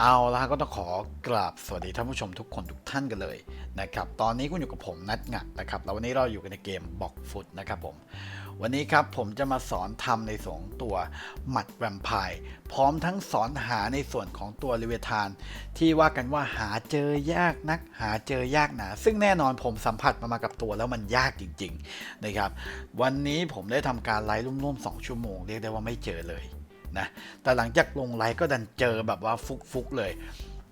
เอาละก็ต้องขอกราบสวัสดีท่านผู้ชมทุกคนทุกท่านกันเลยนะครับตอนนี้คุณอยู่กับผมนัดงักนะครับแล้ววันนี้เราอยู่กันในเกมบอกฟุตนะครับผมวันนี้ครับผมจะมาสอนทำในส่วนของตัวหมัดแวมไพร์พร้อมทั้งสอนหาในส่วนของตัวลิเวทาน ที่ว่ากันว่าหาเจอยากนัก หาเจอยากหนาซึ่งแน่นอนผมสัมผัสมามากับตัวแล้วมันยากจริงๆนะครับวันนี้ผมได้ทำการไลฟ์ร่วมๆ2ชั่วโมงเรียกได้ว่าไม่เจอเลย นะ แต่หลังจากลงไลฟ์ก็ดันเจอแบบว่าฟุกๆเลย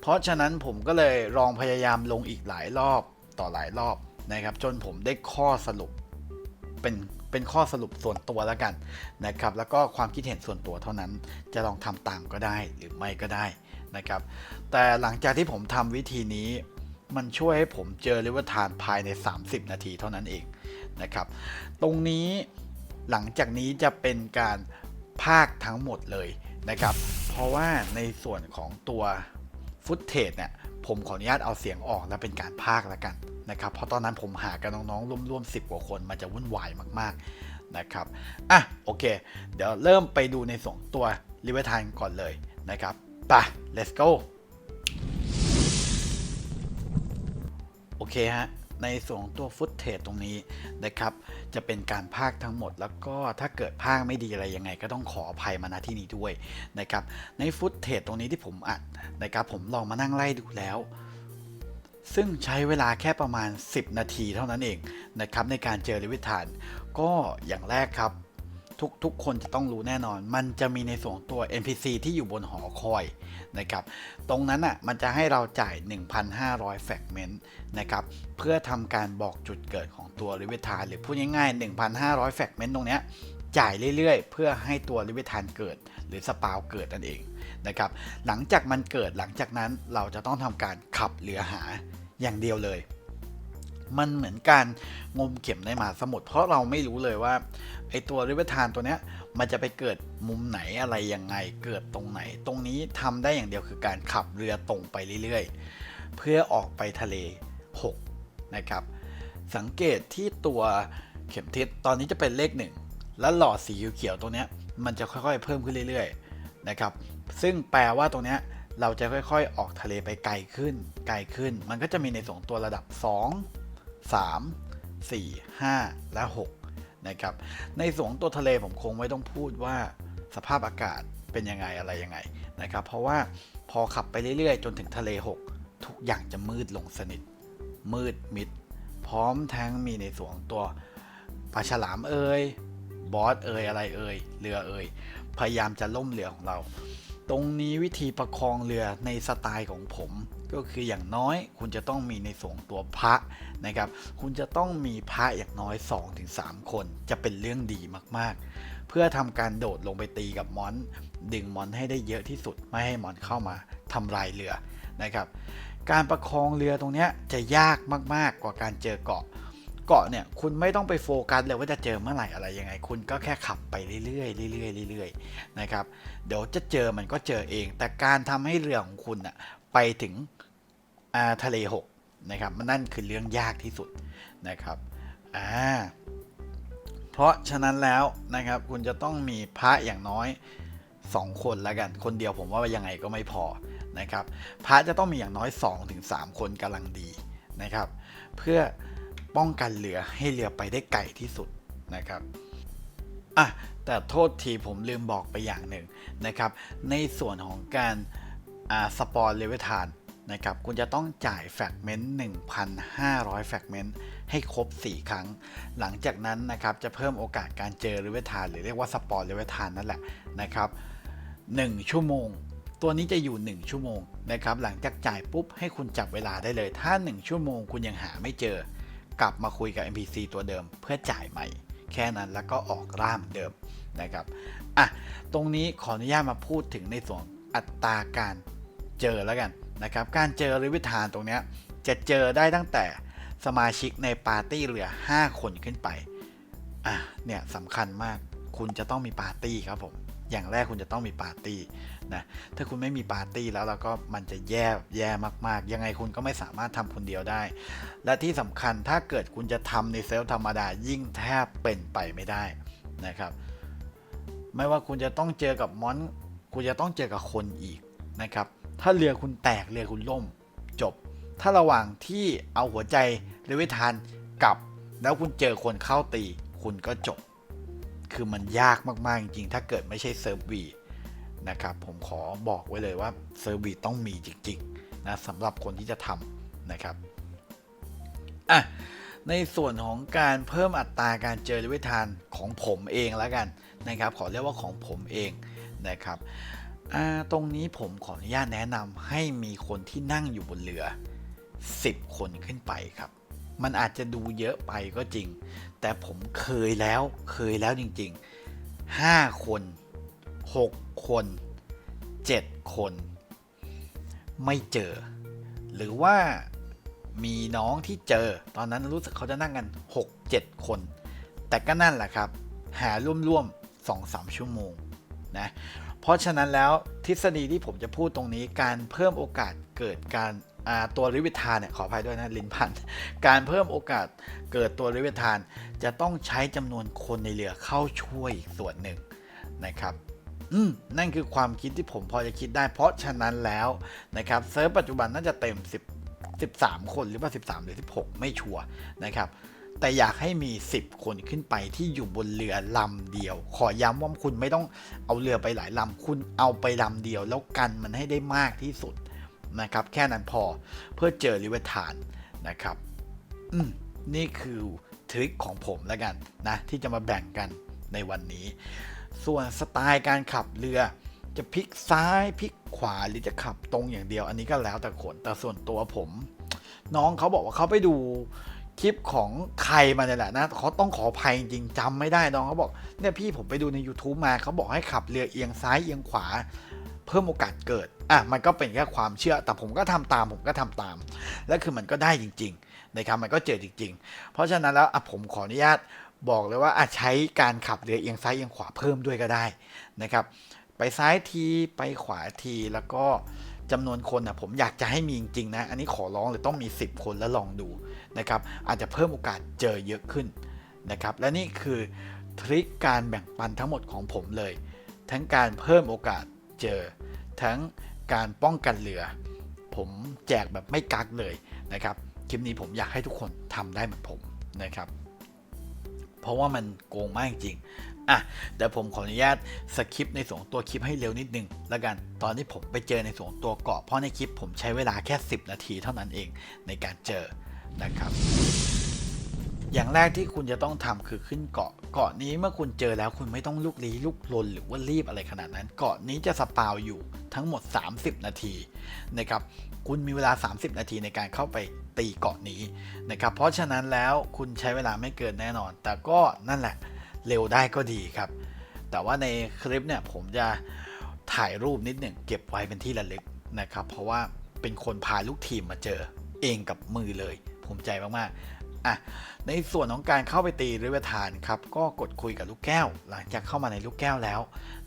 เพราะฉะนั้นผมก็เลยลองพยายามลงอีกหลายรอบต่อหลายรอบนะครับ จนผมได้ข้อสรุปเป็นเป็นข้อสรุปส่วนตัวแล้วกันนะครับ แล้วก็ความคิดเห็นส่วนตัวเท่านั้น จะลองทำตามก็ได้หรือไม่ก็ได้นะครับ แต่หลังจากที่ผมทำวิธีนี้ มันช่วยให้ผมเจอลิเวอร์ทานภายใน 30 นาทีเท่านั้นเองนะครับ ตรงนี้หลังจากนี้จะเป็นการ ภาคทั้งหมดเลยนะครับ เพราะว่าในส่วนของตัวฟุตเทจเนี่ยผมขออนุญาตเอาเสียงออกแล้วเป็นการภาคแล้วกันนะครับเพราะตอนนั้นผมหากับน้องๆร่วมๆ10 กว่าคนมันจะวุ่นวายมากๆนะครับอะโอเค เดี๋ยวเริ่มไปดูในส่วนตัวลิเวอร์ทานก่อนเลยนะครับไป let's go โอเคฮะ ในส่วนของตัวฟุตเทจตรงนี้นะครับ จะเป็นการภาคทั้งหมด แล้วก็ถ้าเกิดภาคไม่ดีอะไรยังไง ก็ต้องขออภัยมาณที่นี้ด้วยนะครับ ในฟุตเทจตรงนี้ที่ผมอัดนะครับผมลองมานั่งไล่ดูแล้วซึ่งใช้เวลาแค่ประมาณ 10 นาทีเท่านั้นเองนะครับในการเจอลิวิทาน ก็อย่างแรกครับ ทุกทุกคนจะต้องรู้แน่นอน มันจะมีในส่วนของตัว NPC ที่อยู่บนหอคอยนะครับ ตรงนั้นอะมันจะให้เราจ่าย 1,500แฟกเมนต์นะครับ เพื่อทำการบอกจุดเกิดของตัวลิเวทานหรือพูดง่ายๆ 1,500แฟกเมนต์ตรงเนี้ยจ่ายเรื่อยๆ เพื่อให้ตัวลิเวทานเกิด หรือสปาวเกิดนั่นเองนะครับ หลังจากมันเกิดหลังจากนั้นเราจะต้องทำการขับเรือหาอย่างเดียวเลย มันเหมือนการงมเข็มในมหาสมุทรเพราะเราไม่รู้เลยว่าไอตัวริเวทานตัวเนี้ยมันจะไปเกิดมุมไหนอะไรยังไงเกิดตรงไหน ตรงนี้ทำได้อย่างเดียวคือการขับเรือตรงไปเรื่อยๆ เพื่อออกไปทะเล 6 นะครับ สังเกตที่ตัวเข็มทิศตอนนี้จะเป็นเลข 1 และหลอดสีเขียวๆตรงเนี้ยมันจะค่อยๆ เพิ่มขึ้นเรื่อยๆนะครับซึ่งแปลว่าตรงเนี้ยเราจะค่อยๆ ออกทะเลไปไกลขึ้น ไกลขึ้น มันก็จะมีในส่วนตัวระดับ 2 3 4 5 และ 6 นะครับ ในส่วนของตัวทะเลผมคงไม่ต้องพูดว่าสภาพอากาศเป็นยังไงอะไรยังไงนะครับ เพราะว่าพอขับไปเรื่อยๆ จนถึงทะเล 6 ทุกอย่างจะมืดลงสนิท มืดมิด พร้อมทั้งมีในส่วนของตัวปลาฉลามเอ่ยบอสเอ่ยอะไรเอ่ยเรือเอ่ยพยายามจะล่มเรือของเรา ตรงนี้วิธีประคองเรือในสไตล์ของผม ก็คืออย่างน้อยคุณจะต้องมีในส่วนของตัวพระนะครับ คุณจะต้องมีพระอย่างน้อย 2-3 คน จะเป็นเรื่องดีมากๆ เพื่อทำการโดดลงไปตีกับมอน ดึงมอนให้ได้เยอะที่สุดไม่ให้มอนเข้ามาทำลายเรือนะครับ การประคองเรือตรงนี้จะยากมากๆกว่าการเจอเกาะ เกาะเนี่ยคุณไม่ต้องไปโฟกัสเลยว่าจะเจอเมื่อไหร่อะไรยังไง คุณก็แค่ขับไปเรื่อยๆเรื่อยๆเรื่อยๆนะครับเดี๋ยวจะเจอมันก็เจอเอง แต่การทำให้เรือของคุณอะไปถึงอ่าทะเลหกนะครับมันนั่นคือเรื่องยากที่สุดนะครับอ่าเพราะฉะนั้นแล้วนะครับคุณจะต้องมีพระอย่างน้อย 2 คนล้วกัน คนเดียวผมว่ายังไงก็ไม่พอนะครับพระจะต้องมีอย่างน้อย 2-3 คนกำลังดีนะครับ เพื่อ ป้องกันเรือให้เรือไปได้ไกลที่สุดนะครับอะแต่โทษทีผมลืมบอกไปอย่างหนึ่งนะครับ ในส่วนของการสปอร์เลเวทานนะครับคุณจะต้องจ่ายแฟกเมนต์ 1,500 แฟกเมนต์ให้ครบ 4 ครั้ง หลังจากนั้นนะครับจะเพิ่มโอกาสการเจอเลเวทานหรือเรียกว่าสปอร์เลเวทานนั่นแหละนะครับ 1 ชั่วโมง ตัวนี้จะอยู่ 1 ชั่วโมงนะครับหลังจากจ่ายปุ๊บให้คุณจับเวลาได้เลย ถ้า 1 ชั่วโมงคุณยังหาไม่เจอ กลับมาคุยกับ NPC ตัวเดิมเพื่อจ่ายใหม่ แค่นั้นแล้วก็ออกร่ามเดิมนะครับอะตรงนี้ขออนุญาตมาพูดถึงในส่วนอัตราการเจอแล้วกันนะครับ การเจอริวิธานตรงนี้จะเจอได้ตั้งแต่สมาชิกในปาร์ตี้เหลือ 5 คนขึ้นไปอะเนี่ยสำคัญมากคุณจะต้องมีปาร์ตี้ครับผม อย่างแรกคุณจะต้องมีปาร์ตี้นะถ้าคุณไม่มีปาร์ตี้แล้วแล้วก็มันจะแย่แย่มากๆ ยังไงคุณก็ไม่สามารถทำคนเดียวได้ และที่สำคัญถ้าเกิดคุณจะทำในเซลล์ธรรมดายิ่งแทบเป็นไปไม่ได้นะครับไม่ว่าคุณจะต้องเจอกับมอน คุณจะต้องเจอกับคนอีกนะครับ ถ้าเรือคุณแตกเรือคุณล่มจบ ถ้าระหว่างที่เอาหัวใจเรือวิทานกลับ แล้วคุณเจอคนเข้าตี คุณก็จบ คือมันยากมาก ๆ จริง ๆ ถ้าเกิดไม่ใช่เซิร์ฟวีนะครับผมขอบอกไว้เลยว่าเซิร์ฟวีต้องมีจริง ๆ นะสำหรับคนที่จะทำนะครับอะในส่วนของการเพิ่มอัตราการเจอริเวทานของผมเองแล้วกันนะครับ ขอเรียกว่าของผมเองนะครับตรงนี้ผมขออนุญาตแนะนำให้มีคนที่นั่งอยู่บนเรือ 10 คนขึ้นไปครับ มันอาจจะดูเยอะไปก็จริง แต่ผมเคยแล้วเคยแล้วจริง ๆ 5 คน 6 คน 7 คน ไม่เจอ หรือว่ามีน้องที่เจอ ตอนนั้นรู้สึกเขาจะนั่งกัน 6-7 คน แต่ก็นั่นแหละครับ หาร่วมๆ2-3 ชั่วโมงนะเพราะฉะนั้นแล้วทฤษฎีที่ผมจะพูดตรงนี้การเพิ่มโอกาสเกิดการ ตัวริวิทานเนี่ยขออภัยด้วยนะลินพัน การเพิ่มโอกาสเกิดตัวริวิทาน จะต้องใช้จำนวนคนในเรือเข้าช่วยอีกส่วนหนึ่งนะครับอืมนั่นคือความคิดที่ผมพอจะคิดได้ เพราะฉะนั้นแล้วนะครับเซิร์ฟปัจจุบันน่าจะเต็ม 10 13 คนหรือว่า 13 หรือ 16 ไม่ชัวร์นะครับแต่อยากให้มี 10 คนขึ้นไปที่อยู่บนเรือลำเดียว ขอย้ำว่าคุณไม่ต้องเอาเรือไปหลายลำคุณเอาไปลำเดียว แล้วกันมันให้ได้มากที่สุด นะครับแค่นั้นพอเพื่อเจอริเวทานนะครับอืมนี่คือทริคของผมแล้วกันนะที่จะมาแบ่งกันในวันนี้ ส่วนสไตล์การขับเรือจะพลิกซ้ายพลิกขวาหรือจะขับตรงอย่างเดียว อันนี้ก็แล้วแต่คนแต่ส่วนตัวผม น้องเขาบอกว่าเขาไปดูคลิปของใครมาเนี่ยแหละนะเขาต้องขออภัยจริงๆจำไม่ได้น้องเขาบอกเนี่ยพี่ผมไปดูใน YouTube มาเขาบอกให้ขับเรือเอียงซ้ายเอียงขวา เพิ่มโอกาสเกิดอะมันก็เป็นแค่ความเชื่อ แต่ผมก็ทำตามผมก็ทำตาม และคือมันก็ได้จริงๆนะครับมันก็เจอจริง ๆ เพราะฉะนั้นแล้วอะผมขออนุญาตบอกเลยว่าอะใช้การขับเรือเอียงซ้ายเอียงขวาเพิ่มด้วยก็ได้นะครับ ไปซ้ายทีไปขวาทีแล้วก็จำนวนคนอะผมอยากจะให้มีจริงๆนะ อันนี้ขอร้องเลยต้องมี 10 คนแล้วลองดูนะครับ อาจจะเพิ่มโอกาสเจอเยอะขึ้นนะครับ และนี่คือทริคการแบ่งปันทั้งหมดของผมเลย ทั้งการเพิ่มโอกาส เจอ ทั้งการป้องกันเรือ ผมแจกแบบไม่กักเลยนะครับ คลิปนี้ผมอยากให้ทุกคนทำได้เหมือนผมนะครับ เพราะว่ามันโกงมากจริงอะเดี๋ยวผมขออนุญาตสคริปในส่วนของตัวคลิปให้เร็วนิดนึงแล้วกัน ตอนที่ผมไปเจอในส่วนของตัวเกาะเพราะในคลิปผมใช้เวลาแค่ 10 นาทีเท่านั้นเองในการเจอนะครับ อย่างแรกที่คุณจะต้องทำคือขึ้นเกาะ เกาะนี้เมื่อคุณเจอแล้วคุณไม่ต้องลุกลี้ลุกลนหรือว่ารีบอะไรขนาดนั้น เกาะนี้จะสปาวอยู่ทั้งหมด 30 นาทีนะครับคุณมีเวลา 30 นาทีในการเข้าไปตีเกาะนี้นะครับเพราะฉะนั้นแล้วคุณใช้เวลาไม่เกินแน่นอน แต่ก็นั่นแหละเร็วได้ก็ดีครับ แต่ว่าในคลิปเนี่ยผมจะถ่ายรูปนิดหนึ่งเก็บไว้เป็นที่ระลึกนะครับ เพราะว่าเป็นคนพาลูกทีมมาเจอเองกับมือเลย ภูมิใจมาก ๆ อะในส่วนของการเข้าไปตีริเวทานครับก็กดคุยกับลูกแก้ว หลังจากเข้ามาในลูกแก้วแล้ว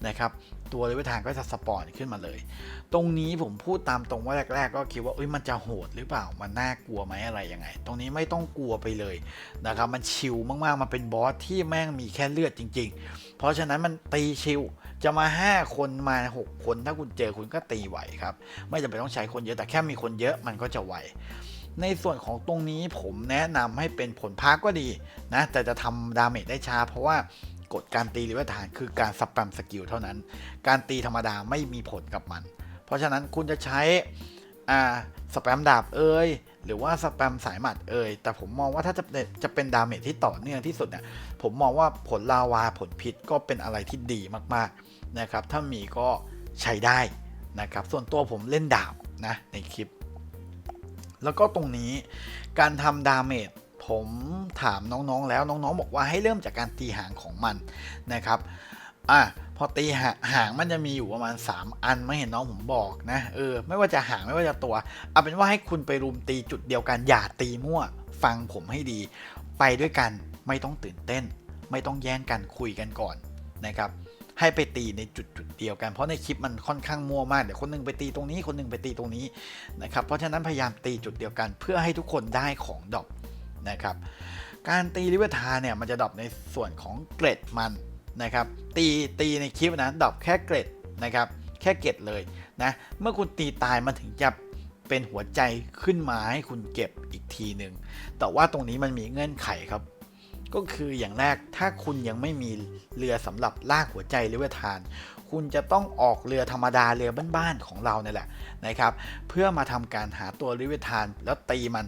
นะครับตัวริเวทานก็จะสปอนขึ้นมาเลย ตรงนี้ผมพูดตามตรงว่าแรก ๆ ก็คิดว่าเอ้ยมันจะโหดหรือเปล่ามันน่ากลัวไหมอะไรยังไง ตรงนี้ไม่ต้องกลัวไปเลยนะครับมันชิลมากๆมันเป็นบอสที่แม่งมีแค่เลือดจริง ๆ เพราะฉะนั้นมันตีชิลจะมา 5 คนมา 6 คนถ้าคุณเจอคุณก็ตีไหวครับไม่จำเป็นต้องใช้คนเยอะแต่แค่มีคนเยอะมันก็จะไหว ในส่วนของตรงนี้ผมแนะนำให้เป็นผลพักก็ดีนะ แต่จะทำดาเมจได้ช้า เพราะว่ากฎการตีหรือว่าฐานคือการสแปมสกิลเท่านั้น การตีธรรมดาไม่มีผลกับมัน เพราะฉะนั้นคุณจะใช้อ่าสแปมดาบเอ่ยหรือว่าสแปมสายหมัดเอ่ยแต่ผมมองว่าถ้าจะจะเป็นดาเมจที่ต่อเนื่องที่สุดเนี่ยผมมองว่าผลลาวาผลพิษก็เป็นอะไรที่ดีมากๆนะครับ ถ้ามีก็ใช้ได้นะครับ ส่วนตัวผมเล่นดาบนะในคลิป แล้วก็ตรงนี้การทำดาเมจผมถามน้องๆแล้วน้องๆ บอกว่าให้เริ่มจากการตีหางของมันนะครับอะพอตีหาหางมันจะมีอยู่ประมาณ 3 อันไม่เห็นน้องผมบอกนะเออไม่ว่าจะหางไม่ว่าจะตัวเอาเป็นว่าให้คุณไปรุมตีจุดเดียวกันอย่าตีมั่วฟังผมให้ดี ไปด้วยกันไม่ต้องตื่นเต้น ไม่ต้องแย่งกันคุยกันก่อนนะครับ ให้ไปตีในจุดจุดเดียวกัน เพราะในคลิปมันค่อนข้างมั่วมาก เดี๋ยวคนหนึงไปตีตรงนี้ คนหนึงไปตีตรงนี้นะครับ เพราะฉะนั้นพยายามตีจุดเดียวกัน เพื่อให้ทุกคนได้ของดอปนะครับ การตีลิเวอร์ทาเนี่ยมันจะดอปในส่วนของเกรดมันนะครับ ตีตีในคลิปนะดอปแค่เกรดนะครับแค่เกรดเลยนะ เมื่อคุณตีตายมันถึงจะเป็นหัวใจขึ้นมาให้คุณเก็บอีกทีหนึ่ง แต่ว่าตรงนี้มันมีเงื่อนไขครับ ก็คืออย่างแรกถ้าคุณยังไม่มีเรือสำหรับลากหัวใจหรือว่าทาน คุณจะต้องออกเรือธรรมดาเรือบ้านๆของเราเนี่ยแหละนะครับ เพื่อมาทำการหาตัวริเวทานแล้วตีมัน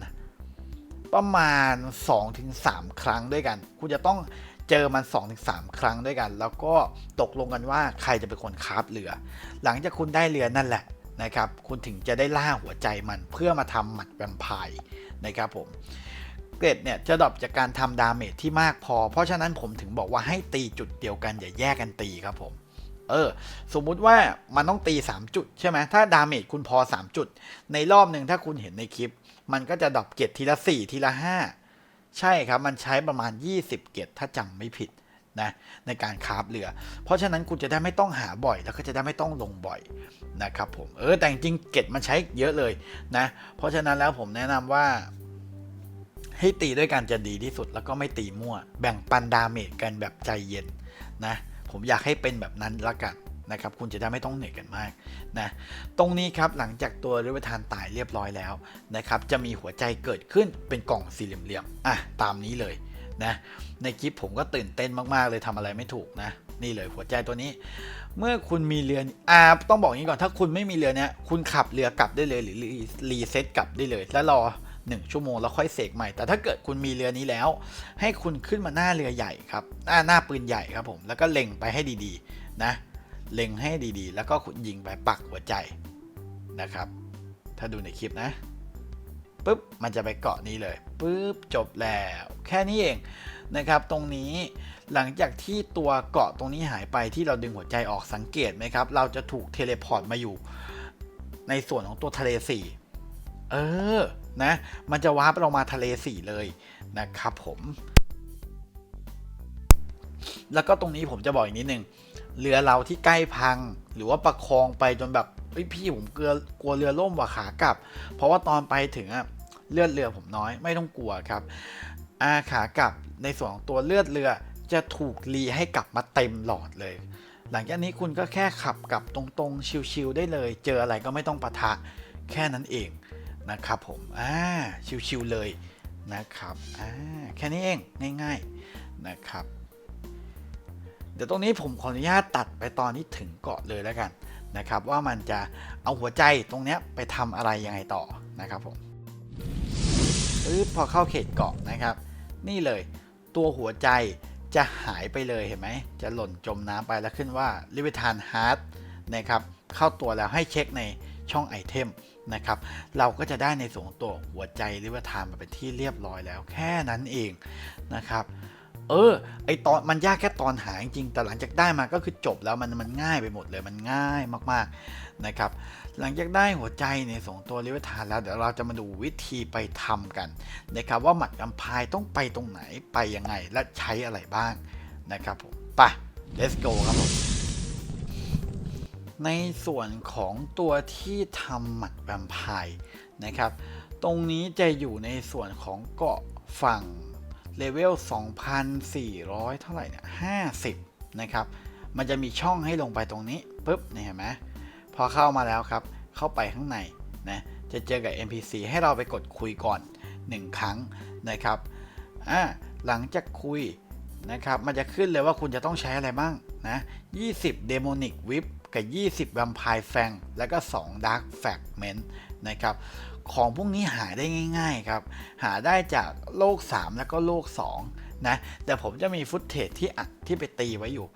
ประมาณ 2-3 ครั้งด้วยกัน คุณจะต้องเจอมัน 2-3 ครั้งด้วยกัน แล้วก็ตกลงกันว่าใครจะเป็นคนคาฟเรือ หลังจากคุณได้เรือนั่นแหละนะครับ คุณถึงจะได้ล่าหัวใจมันเพื่อมาทำหมัดแวมไพร์นะครับผม เกรดเนี่ยจะดรอปจากการทำดาเมจที่มากพอ เพราะฉะนั้นผมถึงบอกว่าให้ตีจุดเดียวกันอย่าแยกกันตีครับผมเออสมมุติว่ามันต้องตี 3 จุดใช่ไหมถ้าดาเมจคุณพอ 3 จุด ในรอบหนึ่งถ้าคุณเห็นในคลิป มันก็จะดรอปเกตทีละ 4 ทีละ 5 ใช่ครับ มันใช้ประมาณ 20 เกตถ้าจำไม่ผิดนะในการคาฟเรือ เพราะฉะนั้นคุณจะได้ไม่ต้องหาบ่อยแล้วก็จะได้ไม่ต้องลงบ่อยนะครับผมเออแต่จริงเกตมันใช้เยอะเลยนะเพราะฉะนั้นแล้วผมแนะนำว่า ให้ตีด้วยกันจะดีที่สุดแล้วก็ไม่ตีมั่ว แบ่งปันดาเมจกันแบบใจเย็นนะ ผมอยากให้เป็นแบบนั้นละกันนะครับคุณจะได้ไม่ต้องเหนื่อยกันมากนะตรงนี้ครับหลังจากตัวริเวทานตายเรียบร้อยแล้วนะครับจะมีหัวใจเกิดขึ้นเป็นกล่องสี่เหลี่ยมๆอะตามนี้เลยนะในคลิปผมก็ตื่นเต้นมากๆ เลยทำอะไรไม่ถูกนะนี่เลยหัวใจตัวนี้ เมื่อคุณมีเรืออ่าต้องบอกงี้ก่อนถ้าคุณไม่มีเรือเนี้ยคุณขับเรือกลับได้เลยหรือรีเซ็ตกลับได้เลย แล้วรอ 1 ชั่วโมงแล้วค่อยเสกใหม่ แต่ถ้าเกิดคุณมีเรือนี้แล้ว ให้คุณขึ้นมาหน้าเรือใหญ่ครับหน้าหน้าปืนใหญ่ครับผมแล้วก็เล็งไปให้ดีๆนะเล็งให้ดีๆ แล้วก็คุณยิงไปปักหัวใจนะครับ ถ้าดูในคลิปนะปุ๊บมันจะไปเกาะนี้เลยปุ๊บจบแล้ว แค่นี้เองนะครับตรงนี้หลังจากที่ตัวเกาะตรงนี้หายไปที่เราดึงหัวใจออกสังเกตไหมครับ เราจะถูกเทเลพอร์ตมาอยู่ในส่วนของตัวทะเลสี่เออ นะ มันจะวาร์ปเรามาทะเลสีเลยนะครับผมแล้วก็ตรงนี้ผมจะบอกอีกนิดนึง เรือเราที่ใกล้พัง หรือว่าประคองไปจนแบบพี่ผมกลัวกลัวเรือล่มว่ะขากลับ เพราะว่าตอนไปถึงอะเลือดเรือผมน้อยไม่ต้องกลัวครับอาขากลับในส่วนของตัวเลือดเรือจะถูกรีให้กลับมาเต็มหลอดเลย หลังจากนี้คุณก็แค่ขับกลับตรงๆชิวๆได้เลย เจออะไรก็ไม่ต้องปะทะแค่นั้นเอง นะครับผมอ่าชิวๆเลยนะครับอ่าแค่นี้เองง่ายๆนะครับ เดี๋ยวตรงนี้ผมขออนุญาตตัดไปตอนที่ถึงเกาะเลยแล้วกันนะครับ ว่ามันจะเอาหัวใจตรงเนี้ยไปทำอะไรยังไงต่อนะครับผมปึ๊บพอเข้าเขตเกาะนะครับ นี่เลยตัวหัวใจจะหายไปเลยเห็นไหม จะหล่นจมน้ำไปแล้วขึ้นว่าลิเวทานฮาร์ดนะครับเข้าตัวแล้วให้เช็คในช่องไอเทม นะครับ เราก็จะได้ในส่วนของตัวหัวใจลิเวทานมาเป็นที่เรียบร้อยแล้วแค่นั้นเองนะครับเออไอตอนมันยากแค่ตอนหาจริงแต่หลังจากได้มาก็คือจบแล้วมันมันง่ายไปหมดเลยมันง่ายมากๆนะครับหลังจากได้หัวใจในส่งตัวลิเวทานแล้วเดี๋ยวเราจะมาดูวิธีไปทำกันนะครับว่าหมัดอัมพายต้องไปตรงไหนไปยังไงและใช้อะไรบ้างนะครับผมไป let's go ครับผม ในส่วนของตัวที่ทำหมัดแวมไพร์นะครับ ตรงนี้จะอยู่ในส่วนของเกาะฝั่งเลเวล 2,400 เท่าไหร่เนี่ย50 นะครับ มันจะมีช่องให้ลงไปตรงนี้ปุ๊บนี่เห็นไหมพอเข้ามาแล้วครับ เข้าไปข้างในนะจะเจอกับ NPC ให้เราไปกดคุยก่อน 1 ครั้งนะครับอ่าหลังจากคุยนะครับ มันจะขึ้นเลยว่าคุณจะต้องใช้อะไรบ้างนะ 20 Demonic Whip กับ 20 Vampire Fang แล้วก็ 2 Dark Fragment นะครับ ของพวกนี้หาได้ง่ายๆครับ หาได้จากโลก 3 แล้วก็โลก 2 นะ แต่ผมจะมีฟุตเทจที่อัดที่ไปตีไว้อยู่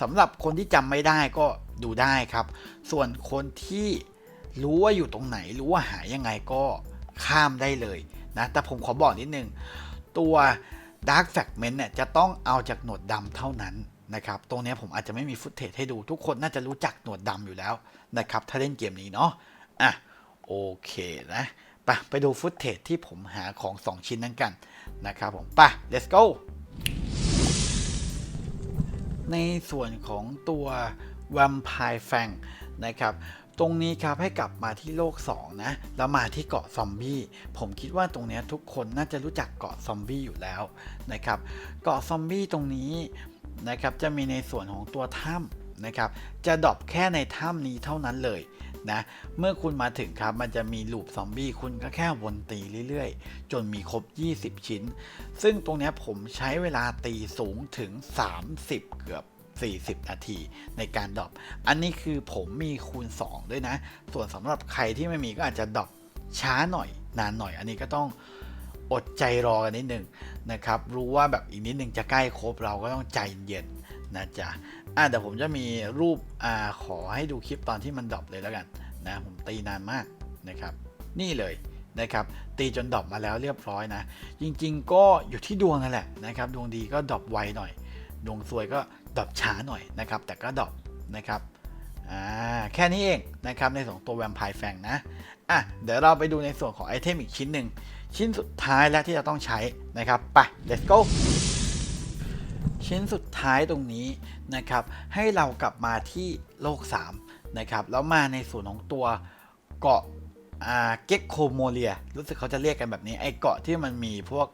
สำหรับคนที่จำไม่ได้ก็ดูได้ครับ ส่วนคนที่รู้ว่าอยู่ตรงไหน รู้ว่าหายังไงก็ข้ามได้เลยนะ แต่ผมขอบอกนิดนึง ตัว Dark Fragment เนี่ยจะต้องเอาจากหนวดดำเท่านั้น นะครับ ตรงนี้ผมอาจจะไม่มีฟุตเทจให้ดูทุกคนน่าจะรู้จักหนวดดำอยู่แล้วนะครับ ถ้าเล่นเกมนี้เนาะอะโอเคนะไปไปดูฟุตเทจที่ผมหาของ 2 ชิ้นนั้นกันนะครับผมไป let's go ในส่วนของตัว Vampire Fang นะครับ ตรงนี้ครับให้กลับมาที่โลก 2 นะ แล้วมาที่เกาะซอมบี้ ผมคิดว่าตรงนี้ทุกคนน่าจะรู้จักเกาะซอมบี้อยู่แล้วนะครับ เกาะซอมบี้ตรงนี้ นะครับจะมีในส่วนของตัวถ้ำนะครับ จะดรอปแค่ในถ้ำนี้เท่านั้นเลยนะเมื่อคุณมาถึงครับมันจะมีลูปซอมบี้คุณก็แค่วนตีเรื่อยๆ จนมีครบ 20 ชิ้น ซึ่งตรงนี้ผมใช้เวลาตีสูงถึง 30 เกือบ40 นาทีในการดรอป อันนี้คือผมมีคูณ 2 ด้วยนะ ส่วนสำหรับใครที่ไม่มีก็อาจจะดรอปช้าหน่อยนานหน่อย อันนี้ก็ต้อง อดใจรอกันนิดหนึ่งนะครับ รู้ว่าแบบอีกนิดหนึ่งจะใกล้ครบเราก็ต้องใจเย็นนะจ๊ะอะเดี๋ยวผมจะมีรูปอ่าขอให้ดูคลิปตอนที่มันดรอปเลยแล้วกันนะผมตีนานมากนะครับ นี่เลยนะครับตีจนดรอปมาแล้วเรียบร้อยนะ จริงๆก็อยู่ที่ดวงนั่นแหละนะครับ ดวงดีก็ดรอปไวหน่อย ดวงซวยก็ดรอปช้าหน่อยนะครับ แต่ก็ดรอปนะครับอ่าแค่นี้เองนะครับในส่วนของตัวแวมไพร์แฟงนะอะเดี๋ยวเราไปดูในส่วนของไอเทมอีกชิ้นหนึ่ง ชิ้นสุดท้ายแล้วที่จะต้องใช้นะครับไป let's go ชิ้นสุดท้ายตรงนี้นะครับ ให้เรากลับมาที่โลก 3 นะครับ แล้วมาในส่วนของตัวเกาะเก็กโคโมเลีย รู้สึกเขาจะเรียกกันแบบนี้ ไอเกาะที่มันมีพวก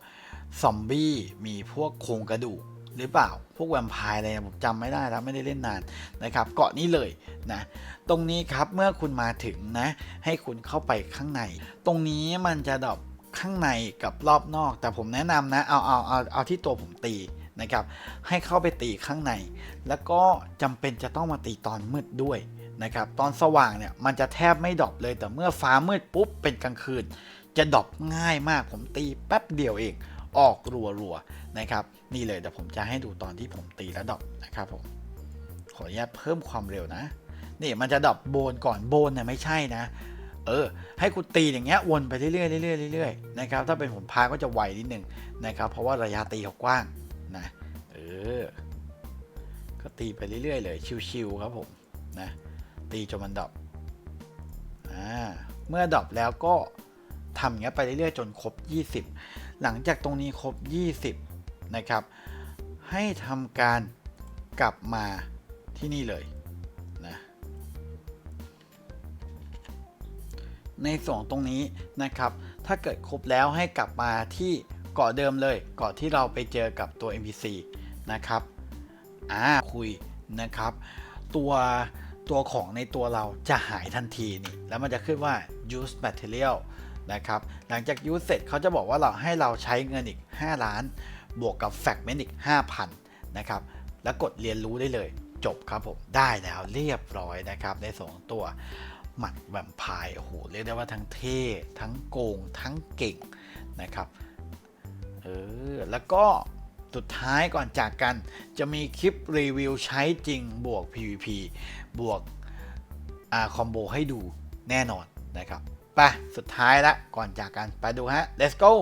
ซอมบี้ มีพวกโครงกระดูกหรือเปล่า พวกแวมไพร์อะไรผมจำไม่ได้แล้วไม่ได้เล่นนานนะครับ เกาะนี้เลยนะ ตรงนี้ครับเมื่อคุณมาถึงนะ ให้คุณเข้าไปข้างใน ตรงนี้มันจะดรอป ข้างในกับรอบนอก แต่ผมแนะนำนะเอาเอาเอาเอาที่ตัวผมตีนะครับ ให้เข้าไปตีข้างใน แล้วก็จำเป็นจะต้องมาตีตอนมืดด้วยนะครับตอนสว่างเนี่ยมันจะแทบไม่ดรอปเลยแต่เมื่อฟ้ามืดปุ๊บเป็นกลางคืน จะดรอปง่ายมากผมตีแป๊บเดียวเองออกรัวๆนะครับ นี่เลยเดี๋ยวผมจะให้ดูตอนที่ผมตีแล้วดรอปนะครับผมขออนุญาตเพิ่มความเร็วนะ นี่มันจะดรอปโบนก่อนโบนเนี่ยไม่ใช่นะ เออ ให้คุณตีอย่างเงี้ยวนไปเรื่อยๆเรื่อยๆเรื่อยๆนะครับถ้าเป็นผมพาก็จะไวนิดนึงนะครับเพราะว่าระยะตีเขากว้างนะเออก็ตีไปเรื่อยๆเลยชิวๆครับผมนะตีจนมันดรอปอ่าเมื่อดรอปแล้วก็ทำอย่างเงี้ยไปเรื่อยๆจนครบ 20 หลังจากตรงนี้ครบ 20 นะครับ ให้ทำการกลับมาที่นี่เลย ในส่วนตรงนี้นะครับ ถ้าเกิดครบแล้วให้กลับมาที่เกาะเดิมเลยเกาะที่เราไปเจอกับตัว NPC นะครับอ่าคุยนะครับ ตัวตัวของในตัวเราจะหายทันทีนี่แล้วมันจะขึ้นว่า use material นะครับ หลังจาก use เสร็จเขาจะบอกว่าเราให้เราใช้เงินอีก 5 ล้าน บวกกับ fragment อีก 5,000 นะครับ แล้วกดเรียนรู้ได้เลยจบครับผม ได้แล้วเรียบร้อยนะครับในสองตัว หมัดแวมไพร์โอ้โหเรียกได้ว่าทั้งเท่ ทั้งโกง ทั้งเก่งนะครับเออแล้วก็สุดท้ายก่อนจากกันจะมีคลิปรีวิวใช้จริงบวก PVP บวกอ่าคอมโบให้ดูแน่นอนนะครับไปสุดท้ายละก่อนจากกันไปดูฮะ let's go